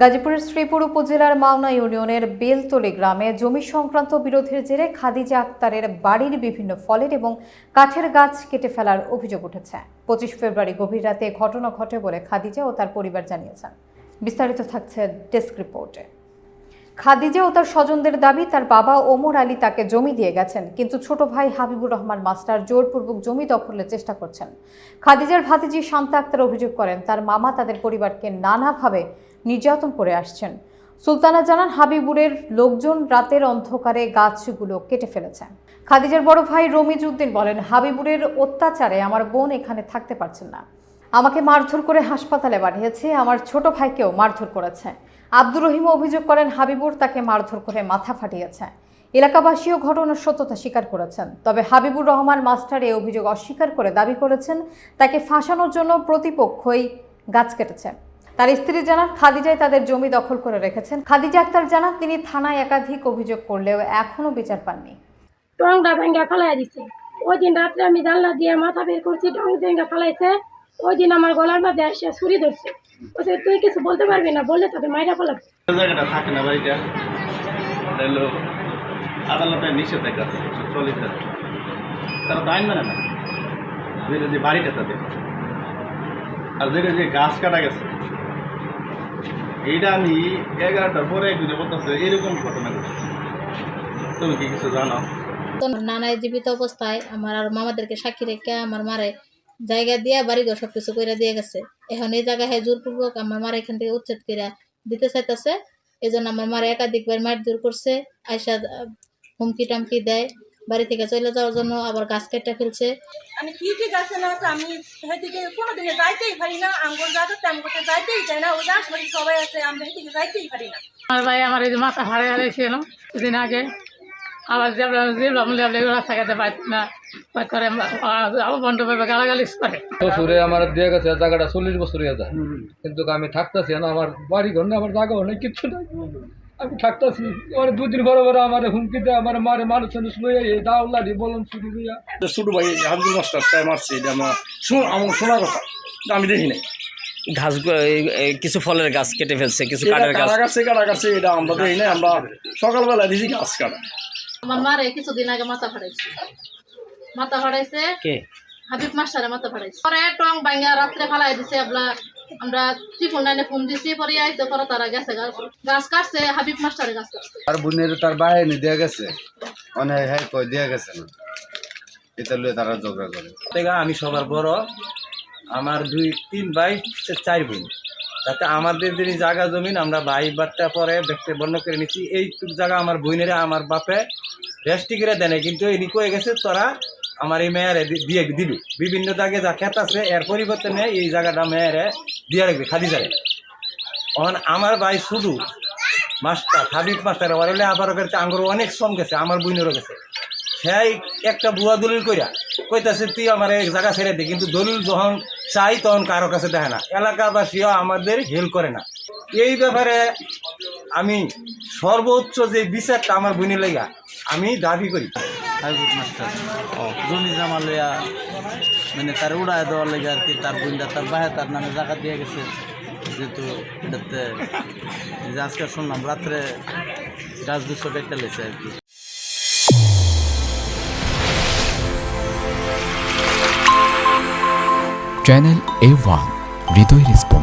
গাজীপুরের শ্রীপুর উপজেলার মাওনা ইউনিয়নের বেলতলি গ্রামে জমি সংক্রান্ত বিরোধের জেরে খাদিজা আক্তারের বাড়ির বিভিন্ন ফলের এবং কাঠের গাছ কেটে ফেলার অভিযোগ উঠেছে। পঁচিশ ফেব্রুয়ারি গভীর রাতে ঘটনা ঘটে বলে খাদিজা ও তার পরিবার জানিয়েছেন। বিস্তারিত থাকছে ডেস্ক রিপোর্টে। খাদিজা ও তার স্বজনদের দাবি, তার বাবা ওমর আলী তাকে জমি দিয়ে গেছেন, কিন্তু ছোট ভাই হাবিবুর রহমান মাস্টার জোরপূর্বক জমি দখলের চেষ্টা করছেন। খাদিজার ভাতিজি শান্তা আক্তার অভিযোগ করেন, তার মামা তাদের পরিবারকে নানাভাবে নির্যাতন করে আসছেন। সুলতানা জানান, হাবিবুরের লোকজন রাতের অন্ধকারে গাছগুলো কেটে ফেলেছে। খাদিজার বড় ভাই রমিজ উদ্দিন বলেন, হাবিবুরের অত্যাচারে আমার বোন এখানে থাকতে পারছেন না। আমাকে মারধর করে হাসপাতালে পাঠিয়েছে, আমার ছোট ভাইকেও মারধর করেছে। আব্দুর রহিম অভিযোগ করেন হাবিবুর তাকে মারধর করে মাথা ফাটিয়েছে। এলাকাবাসীও ঘটনার সত্যতা স্বীকার করেছেন। তবে হাবিবুর রহমান মাস্টার এই অভিযোগ অস্বীকার করে দাবি করেছেন, তাকে ফাঁসানোর জন্য প্রতিপক্ষই গাছ কেটেছে। তার স্ত্রী জানান, খাদিজাই তাদের জমি দখল করে রেখেছেন। খাদিজা আক্তার জানান, তিনি থানায় একাধিক অভিযোগ করলেও এখনও বিচার পাননি। টংটা ভেঙ্গা ফেলাই দিছে। ওই দিন রাত্রে আমি জানলা দিয়ে মাথা বের করছি টং ভেঙ্গা ফেলাইছে। ওই দিন আমার গলার মধ্যে এসে ছুরি ধরছে। বলছে তুই কিছু বলতে পারবি না বললে তোকে মাইরা ফেলাবে। জায়গাটা থাকে না বাড়িটা এটা হলো আদালতের নিষেধাজ্ঞা আছে তারা তো আইন মানে না যেটা যে বাড়িটা তাদের। আর যেটা যে গাছ কাটা গেছে এইটা আমি এগারোটার পরে বলতেছে এরকম ঘটনা ঘটেছে। তুমি কি কিছু জানো? তো নানায় জীবিত অবস্থায় আমার আর মামাদেরকে সাক্ষী রেখে আমার মারে জায়গা দিয়া বাড়ি ঘর সবকিছু করে দিয়ে গেছে। এখন এই জায়গায় হ্যাঁ জোরপূর্বক আমার মার এখান থেকে উচ্ছেদ করে দিতে চাইতেছে। এই জন্য আমার মারে একাধিকবার মার দূর করছে আইসা হুমকি টামকি দেয়। বাড়ি থেকে চলে যাওয়ার জন্য আবার গাছ কেটে ফেলছে। আমি কি কি গাছে না আছে আমি সেদিকে কোনোদিনে যাইতেই পারি না আঙ্গুর গাছে তেমন করতে যাইতেই চাই না ওই আশপাশে সবাই আছে আমরা সেদিকে যাইতেই পারি না। আমার ভাই আমার এই যে মাথা হারে হারিয়েছিল কিছুদিন আগে আবার এগুলো থাকাতে পারছি না করে আবার বন্ধ পাবে গালাগালি করে। শ্বশুরে আমার দিয়ে গেছে জায়গাটা চল্লিশ বছর হয়ে যায়। কিন্তু আমি থাকতেছি না আমার বাড়ি ঘর না আমার জায়গাও নেই কিচ্ছু নাই। আমি থাকতেছি আমার দুদিন বড় বড় আমার হুমকি দেয় আমার মারে মানুষ মানুষ লইয়া এই দাউল্লা দিয়ে বলুন শুরু হইয়া। ছোট ভাই আব্দুল মাস্টার তাই মারছে এটা আমার শোন আমার শোনার কথা আমি দেখি নাই। ঘাস কিছু ফলের গাছ কেটে ফেলছে কিছু কাঠের গাছ। কাটা গাছে কাটা গাছে এটা আমরা দেখি নাই আমরা সকালবেলা দিছি গাছ কাটা। আমার মারে কিছুদিন আগে মাথা ফাটাইছে মাথা ফাটাইছে কে? হাবিব মাস্টারে মাথা ফাটাইছে পরে টং ভাঙ্গা রাত্রে ফালাই দিছে আমরা আমরা ত্রিপুল নাইনে ফোন দিছি পরে আইতে পরে তারা গেছে গাছ গাছ কাটছে হাবিব মাস্টারে গাছ কাটছে। আর বোনের তার বাহিনী দেয়া গেছে। অনেক হ্যাঁ কই দেয়া গেছে না। এটা লয়ে তারা ঝগড়া করে। আমি সবার বড়। আমার দুই তিন ভাই চার বোন। তাতে আমাদের যে জায়গা জমিন আমরা ভাই বাট্টা পরে দেখতে বর্ণ করে নিচ্ছি এইটুক জায়গা আমার বোনেরা আমার বাপে রেস্টি করে দেয় নাই, কিন্তু এনি কয়ে গেছে তোরা আমার এই মেয়ারে দিয়ে দিবি। বিভিন্ন জায়গায় যা খেত আছে এর পরিবর্তে নেই এই জায়গাটা মেয়ারে দিয়ে রাখবি খাদি যায় এখন আমার ভাই শুধু মাস্টার হাবিব মাস্টার আবার হলে আবার কাছে আঙ্গুর অনেক শ্রম গেছে আমার বইনেরও গেছে। সেই একটা বুয়া দলিল কইরা। কইতাছে, তুই আমার এক জায়গা ছেড়ে দে। কিন্তু দলিল যখন চাই, তখন কারও কাছে দেখে না। এলাকাবাসীও আমাদের হেল করে না। এই ব্যাপারে আমি সর্বোচ্চ যে বিচারটা আমার বোনের লেগা, আমি দাবি করি। মাস্টার। জমি জামা লইয়া মানে তার উড়ায় দেওয়ার লেগে আর কি, তার বোনটা তার বাহে তার নামে জায়গা দিয়ে গেছে। যেহেতু এটাতে আজকে শুনলাম, রাত্রে গাছ দুশো লেছে আর কি। channel A one Hriday response